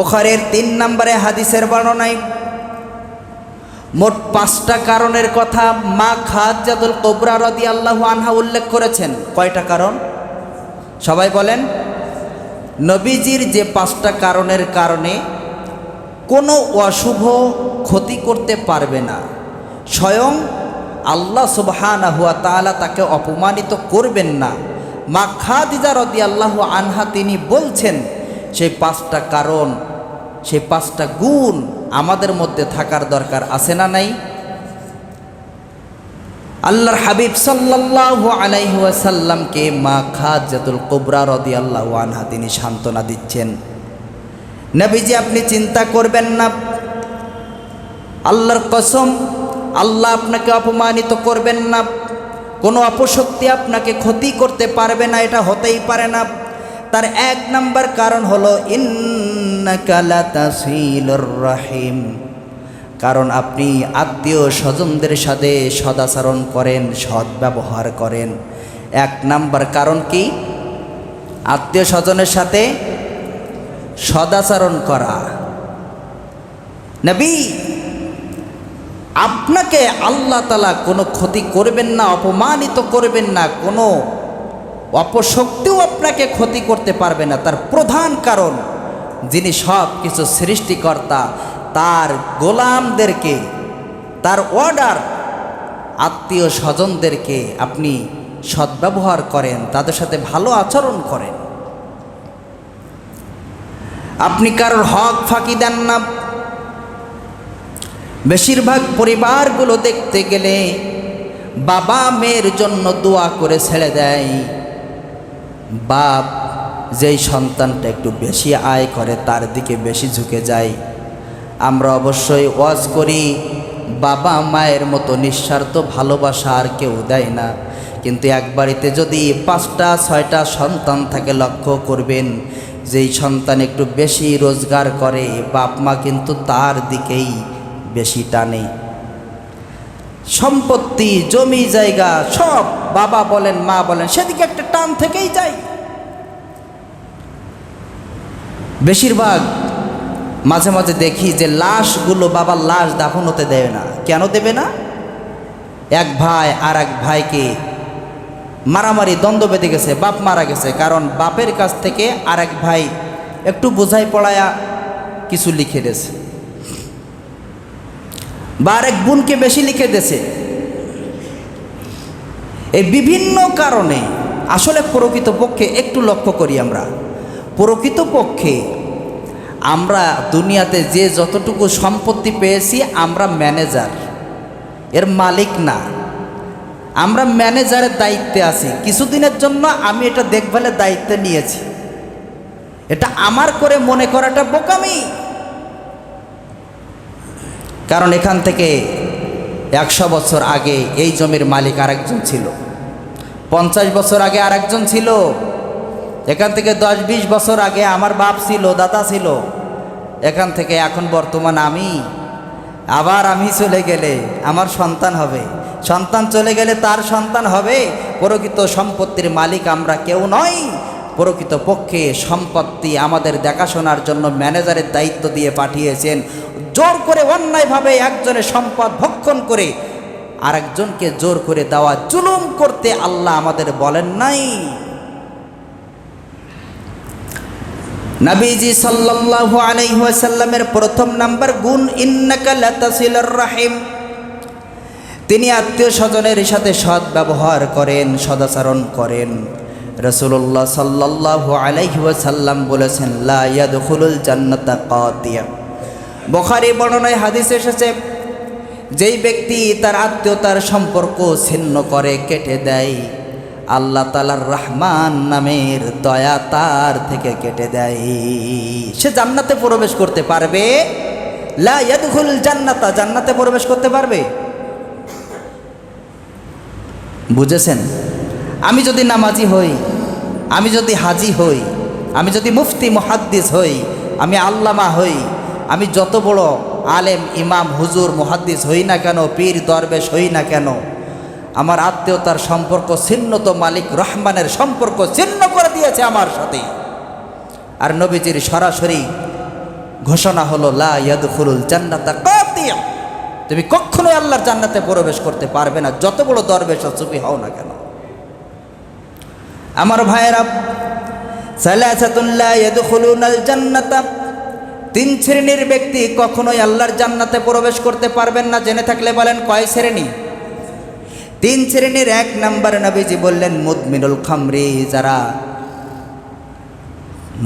বুখারের তিন নম্বরে হাদিসের বর্ণনায়, মোট পাঁচটা কারণের কথা মা খাজাদুল কোবরা রদি আল্লাহ আনহা উল্লেখ করেছেন। কয়টা কারণ? সবাই বলেন, নবীজির যে পাঁচটা কারণের কারণে কোনো অশুভ ক্ষতি করতে পারবে না। স্বয়ং আল্লাহ সুবহানা হুয়া তাআলা তাকে অপমানিত করবেন না। মা খাদিজা রদি আল্লাহ আনহা তিনি বলছেন, সেই পাঁচটা কারণ সেই পাঁচটা গুণ আমাদের মধ্যে থাকার দরকার আছে না নাই? আল্লাহর হাবিব সাল্লাল্লাহু আলাইহি ওয়াসাল্লামকে মা খাজাতুল কুবরা রাদিয়াল্লাহু আনহা তিনি সান্ত্বনা দিচ্ছেন। নবীজি, আপনি চিন্তা করবেন না। আল্লাহর কসম, আল্লাহ আপনাকে অপমানিত করবেন না। কোনো অপশক্তি আপনাকে ক্ষতি করতে পারবে না, এটা হতেই পারে না। তার এক নাম্বার কারণ হলো রাহিম। কারণ আপনি আত্মীয় স্বজনদের সাথে সদাচরণ করেন, সৎ ব্যবহার করেন। এক নাম্বার কারণ কি? আত্মীয় স্বজনের সাথে সদাচরণ করা। নবী, আপনাকে আল্লাহ তালা কোনো ক্ষতি করবেন না, অপমানিত করবেন না, কোনো অপশক্তিও আপনাকে ক্ষতি করতে পারবে না। তার প্রধান কারণ, যিনি সব কিছু সৃষ্টিকর্তা, তার গোলামদেরকে, তার অর্ডার আত্মীয় স্বজনদেরকে আপনি সদ্ব্যবহার করেন, তাদের সাথে ভালো আচরণ করেন। আপনি কারোর হক ফাঁকি দেন না। বেশিরভাগ পরিবারগুলো দেখতে গেলে বাবা মেয়ের জন্য দোয়া করে ছেড়ে দেয়। বাপ যেই সন্তানটা একটু বেশি আয় করে, তার দিকে বেশি ঝুঁকে যায়। আমরা অবশ্যই ওয়াজ করি, বাবা মায়ের মতো নিঃস্বার্থ ভালোবাসা আর কেউ দেয় না। কিন্তু এক বাড়িতে যদি পাঁচটা, ছয়টা সন্তান থাকে, লক্ষ্য করবেন, যেই সন্তান একটু বেশি রোজগার করে, বাপ মা কিন্তু তার দিকেই বেশি টানে। সম্পত্তি, জমি, জায়গা সব বাবা বলেন, মা বলেন, সেদিকে একটা টান থেকেই যায়। বেশিরভাগ মাঝে মাঝে দেখি যে লাশগুলো বাবার লাশ দাফন হতে দেবে না। কেন দেবে না? এক ভাই আর এক ভাইকে মারামারি, দ্বন্দ্ব বেঁধে গেছে, বাপ মারা গেছে। কারণ বাপের কাছ থেকে আর এক ভাই একটু বোঝাই পড়ায়া কিছু লিখে দিয়েছে। বা আরেক বোনকে বেশি লিখে দিয়েছে। এই বিভিন্ন কারণে আসলে প্রকৃতপক্ষে একটু লক্ষ্য করি আমরা। প্রকৃতপক্ষে আমরা দুনিয়াতে যে যতটুকু সম্পত্তি পেয়েছি, আমরা ম্যানেজার। এর মালিক না। আমরা ম্যানেজারের দায়িত্বে আছি। কিছুদিনের জন্য আমি এটা দেখভালের দায়িত্বে নিয়েছি। এটা আমার করে মনে করাটা বোকামি। কারণ এখান থেকে একশো বছর আগে এই জমির মালিক আরেকজন ছিল। পঞ্চাশ বছর আগে আরেকজন ছিল। এখান থেকে দশ বিশ বছর আগে আমার বাপ ছিল, দাদা ছিল। এখান থেকে এখন বর্তমান আমি। আবার আমি চলে গেলে আমার সন্তান হবে। সন্তান চলে গেলে তার সন্তান হবে। প্রকৃত সম্পত্তির মালিক আমরা কেউ নই। প্রকৃত পক্ষে সম্পত্তি আমাদের দেখাশোনার জন্য ম্যানেজারের দায়িত্ব দিয়ে পাঠিয়েছেন। জোর করে, অন্যায়ভাবে একজনের সম্পদ ভক্ষণ করে আরেকজনকে জোর করে দেওয়া, জুলুম করতে আল্লাহ আমাদের বলেন নাই। নবীজি সাল্লাল্লাহু আলাইহি ওয়াসাল্লামের প্রথম নাম্বার গুণ, ইন্নাকা লাতাসিলুর রাহিম। তিনি আত্মীয় স্বজনের সাথে সৎ ব্যবহার করেন, সদাচরণ করেন। রসুল্লাহ সাল্লাল্লাহু আলাইহি ওয়াসাল্লাম বলেছেন, লা ইয়াদখুলুল জান্নাতা কাতিয়া। বুখারী বর্ণনায় হাদিস এসেছে, যেই ব্যক্তি তার আত্মীয়তার সম্পর্ক ছিন্ন করে, কেটে দেয় আল্লাহ তালার রহমান নামের দয়া তার থেকে কেটে দেয়। সে জান্নাতে প্রবেশ করতে পারবে? জান্নাতা, জান্নাতে প্রবেশ করতে পারবে? বুঝেছেন? আমি যদি নামাজি হই, আমি যদি হাজি হই, আমি যদি মুফতি, মুহাদ্দিস হই, আমি আল্লামা হই, আমি যত বড় আলেম, ইমাম, হুজুর, মুহাদ্দিস হই না কেন, পীর, দরবেশ হই না কেন আমার আত্মীয়তার সম্পর্ক ছিন্ন তো মালিক রহমানের সম্পর্ক ছিন্ন করে দিয়েছে আমার সাথে। আর নবীজির সরাসরি ঘোষণা হলো, লা ইয়াদখুলুল জান্নাতা কাতিয়া। তুমি কখনোই আল্লাহর জান্নাতে প্রবেশ করতে পারবে না। যত বড় দরবেশ চুপি হও না কেন? আমার ভাইয়েরা তিন শ্রেণির ব্যক্তি কখনোই আল্লাহর জান্নাতে প্রবেশ করতে পারবেন না। জেনে থাকলে বলেন, কয় শ্রেণি? তিন শ্রেণির এক নাম্বার নবীজি বললেন, মুদমিনুল খামরি, যারা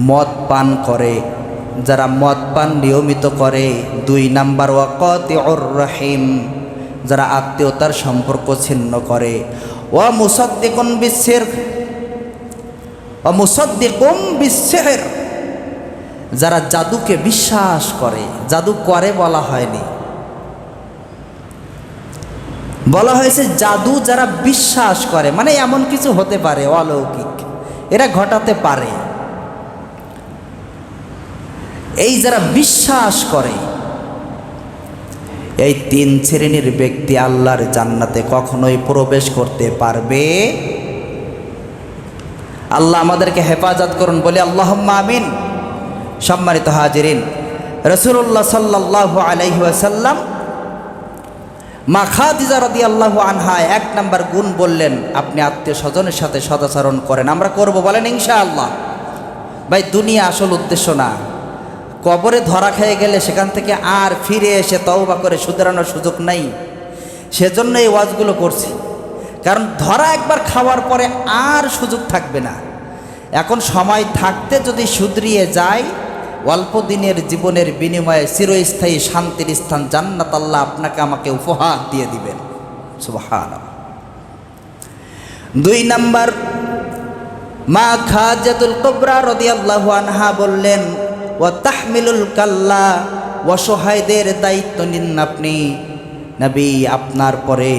মদ পান করে, যারা মদ পান নিয়মিত করে, দুই নাম্বার ওয়াকতে রহিম, যারা আত্মীয়তার সম্পর্ক ছিন্ন করে। ও মুসদ্দিকুন বিশ্বের ও মুসদ্দিকুম বিশ্বের যারা জাদুকে বিশ্বাস করে, জাদু করে বলা হয়নি। বলা হয়েছে, জাদু যারা বিশ্বাস করে মানে এমন কিছু হতে পারে, অলৌকিক। এরা ঘটাতে পারে। এই যারা বিশ্বাস করে, এই তিন শ্রেণির ব্যক্তি আল্লাহর জান্নাতে কখনোই প্রবেশ করতে পারবে। আল্লাহ আমাদেরকে হেফাজত করুন, বলে আল্লাহ আমিন। সম্মানিত হাজিরিন রসুল্লাহ সাল্লাহ আলাইসাল্লাম মা খাদিজা রদি আল্লাহ আনহা এক নাম্বার গুণ বললেন, আপনি আত্মীয় স্বজনের সাথে সদাচরণ করেন। আমরা করব বলেন ইনশা আল্লাহ ভাই, দুনিয়া আসল উদ্দেশ্য না। কবরে ধরা খেয়ে গেলে সেখান থেকে আর ফিরে এসে তওবা করে শুধরানোর সুযোগ নাই। সেজন্য এই ওয়াজগুলো করছি। কারণ ধরা একবার খাওয়ার পরে আর সুযোগ থাকবে না। এখন সময় থাকতে যদি শুধরিয়ে যায় অল্প দিনের জীবনের বিনিময়ে চিরস্থায়ী শান্তির স্থান জান্নাত আল্লাহ আপনাকে আমাকে উপহার দিয়ে দিবেন। সুবহান দুই নাম্বার, মা খাজাতুল কবরা রদিয়াল্লাহু আনহা বললেন ও তাহমিলুল কাল্লা অসহায়দের দায়িত্ব নিন আপনি। নবী, আপনার পরে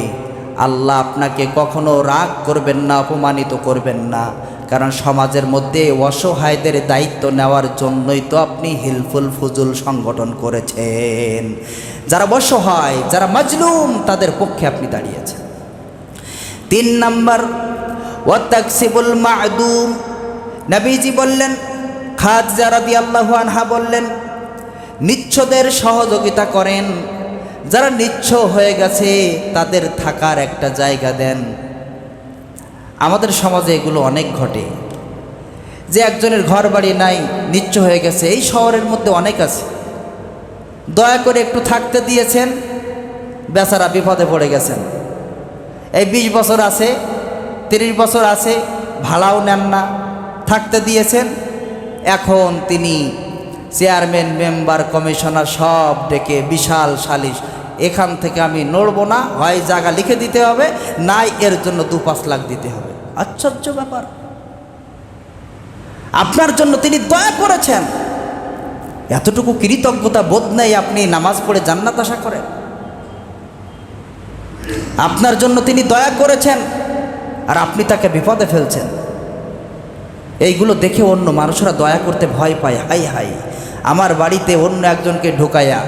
আল্লাহ আপনাকে কখনো রাগ করবেন না, অপমানিত করবেন না। কারণ সমাজের মধ্যে অসহায়দের দায়িত্ব নেওয়ার জন্যই তো আপনি হিলফুল ফুজুল সংগঠন করেছেন। যারা অসহায়, যারা মাজলুম, তাদের পক্ষে আপনি দাঁড়িয়েছেন। তিন নাম্বার ওয়াতাকসিবুল মাদুম। নবীজি বললেন খাজা রাদি আল্লাহ আনহা বললেন, নিচ্ছদের সহযোগিতা করেন। যারা নিচ্ছ হয়ে গেছে, তাদের থাকার একটা জায়গা দেন। আমাদের সমাজে এগুলো অনেক ঘটে। যে একজনের ঘর বাড়ি নাই, নিচ্ছ হয়ে গেছে, এই শহরের মধ্যে অনেক আছে। দয়া করে একটু থাকতে দিয়েছেন, বেচারা বিপদে পড়ে গেছেন। এই বিশ বছর আছে, তিরিশ বছর আছে, ভাড়াও নেন না, থাকতে দিয়েছেন। এখন তিনি চেয়ারম্যান, মেম্বার, কমিশনার সব ডেকে বিশাল সালিশ এখান থেকে আমি নড়বো না, হয় জায়গা লিখে দিতে হবে, নাই এর জন্য দু পাঁচ লাখ দিতে হবে। আশ্চর্য ব্যাপার। আপনার জন্য তিনি দয়া করেছেন। এতটুকু কৃতজ্ঞতা বোধ নেই আপনি নামাজ পড়ে জান্নাত আশা করেন। আপনার জন্য তিনি দয়া করেছেন আর আপনি তাকে বিপদে ফেলছেন। এইগুলো দেখে অন্য মানুষরা দয়া করতে ভয় পায়। হাই হাই, আমার বাড়িতে অন্য একজনকে ঢোকায়া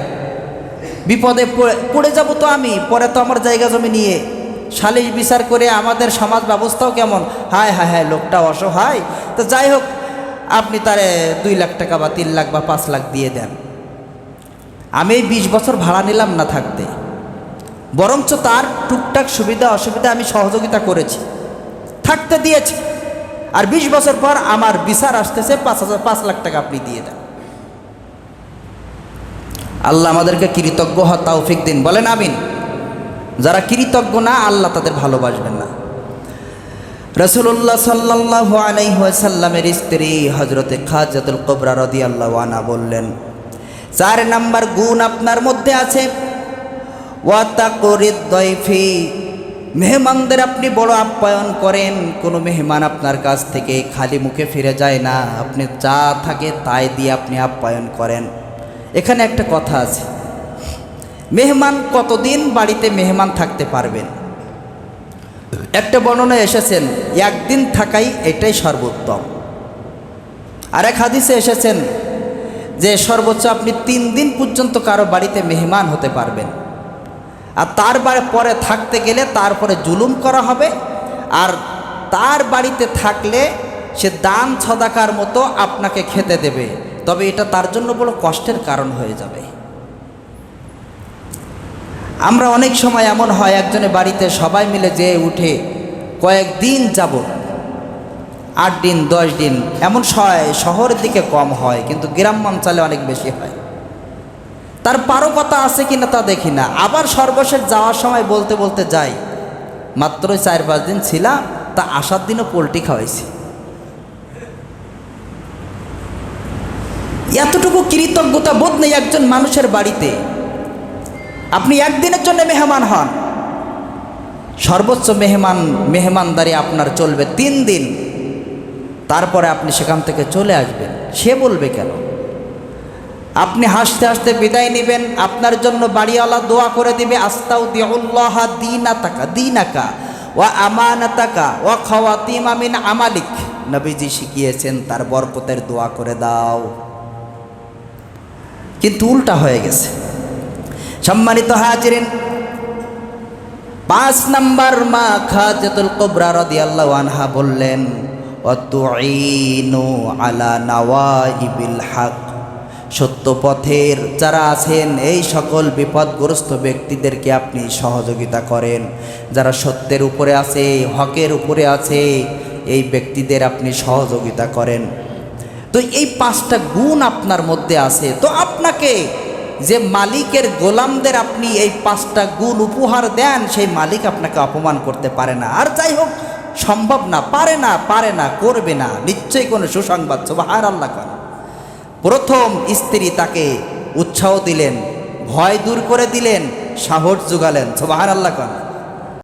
বিপদে পড়ে- যাব তো আমি, পরে তো আমার জায়গা জমি নিয়ে। সালিশ বিচার করে আমাদের সমাজ ব্যবস্থাও কেমন? হায় হায় হায়, লোকটা অসহায়। তো যাই হোক, আপনি তারে দুই লাখ টাকা বা তিন লাখ বা পাঁচ লাখ দিয়ে দেন। আমি এই বিশ বছর ভাড়া নিলাম না থাকতে। বরঞ্চ তার টুকটাক সুবিধা, অসুবিধা আমি সহযোগিতা করেছি। থাকতে দিয়েছি। আর বিশ বছর পর আমার বিচার আসতেছে, পাঁচ হাজার, পাঁচ লাখ টাকা আপনি দিয়ে দেন। আল্লাহ আমাদেরকে কৃতজ্ঞ হওয়া তৌফিক দিন। বলেন আমিন। যারা কৃতজ্ঞ না, আল্লাহ তাদের ভালোবাসবেন না। রসুল্লাহ সাল্লাহ আলাইসাল্লামের স্ত্রী হজরতে খাজাতুল কবরা রদি আল্লাহ আনা বললেন, চার নাম্বার গুণ আপনার মধ্যে আছে। দয়ফি মেহমানদের আপনি বড় আপ্যায়ন করেন, কোনো মেহমান আপনার কাছ থেকে খালি মুখে ফিরে যায় না। আপনি যা থাকে তাই দিয়ে আপনি আপ্যায়ন করেন। এখানে একটা কথা আছে। মেহমান কতদিন বাড়িতে মেহমান থাকতে পারবেন? একটা বর্ণনা এসেছেন, একদিন থাকাই এটাই সর্বোত্তম। আর এক হাদিসে এসেছেন, যে সর্বোচ্চ আপনি তিন দিন পর্যন্ত কারও বাড়িতে মেহমান হতে পারবেন। আর তার পরে থাকতে গেলে তারপরে জুলুম করা হবে। আর তার বাড়িতে থাকলে সে দান ছদাকার মতো আপনাকে খেতে দেবে। তবে এটা তার জন্য বড় কষ্টের কারণ হয়ে যাবে। আমরা অনেক সময় এমন হয়, একজনের বাড়িতে সবাই মিলে যেয়ে উঠে কয়েকদিন যাব আট দিন, দশ দিন, এমন শহরের দিকে কম হয়, কিন্তু গ্রাম অঞ্চলে অনেক বেশি হয়। তার পারকতা আছে কিনা তা দেখি না। আবার সর্বশেষ যাওয়ার সময় বলতে বলতে যাই মাত্র চার পাঁচ দিন ছিলাম, তা আসার দিনও পোলট্রি খাওয়াইছি। এতটুকু কৃতজ্ঞতা বোধ নেই একজন মানুষের বাড়িতে। আপনি একদিনের জন্য মেহমান হন। সর্বোচ্চ মেহমান, মেহমানদারি আপনার চলবে তিন দিন। তারপরে আপনি সেখান থেকে চলে আসবেন। সে বলবে কেন? আপনি হাসতে হাসতে বিদায় নেবেন, আপনার জন্য বাড়িওয়ালা দোয়া করে দিবে আস্তাউ দিউল্লাহ দিনা তাকা দিনাকা, ওয়া আমানাতাকা ও খাওয়াতিম আমিন আমালিক। নবীজি শিখিয়েছেন, তার বরকতের দোয়া করে দাও। কিন্তু উল্টা হয়ে গেছে। সম্মানিত হাজিরিন, পাঁচ নাম্বার মা খাজাতুল কোবরা আল্লাহ আনহা বললেন আলা নাওয়াইবিল হক। সত্য পথের যারা আছেন, এই সকল বিপদগ্রস্ত ব্যক্তিদেরকে আপনি সহযোগিতা করেন। যারা সত্যের উপরে আছে, হকের উপরে আছে, এই ব্যক্তিদের আপনি সহযোগিতা করেন। তো এই পাঁচটা গুণ আপনার মধ্যে আছে। তো আপনাকে যে মালিকের গোলামদের আপনি এই পাঁচটা গুণ উপহার দেন, সেই মালিক আপনাকে অপমান করতে পারে না। আর যাই হোক, সম্ভব না, পারে না পারে না, করবে না। নিশ্চয়ই কোনো সুসংবাদ হার আল্লাহ করেন প্রথম স্ত্রী তাকে উৎসাহ দিলেন, ভয় দূর করে দিলেন, সাহস যোগালেন সোবাহার আল্লাহ করেন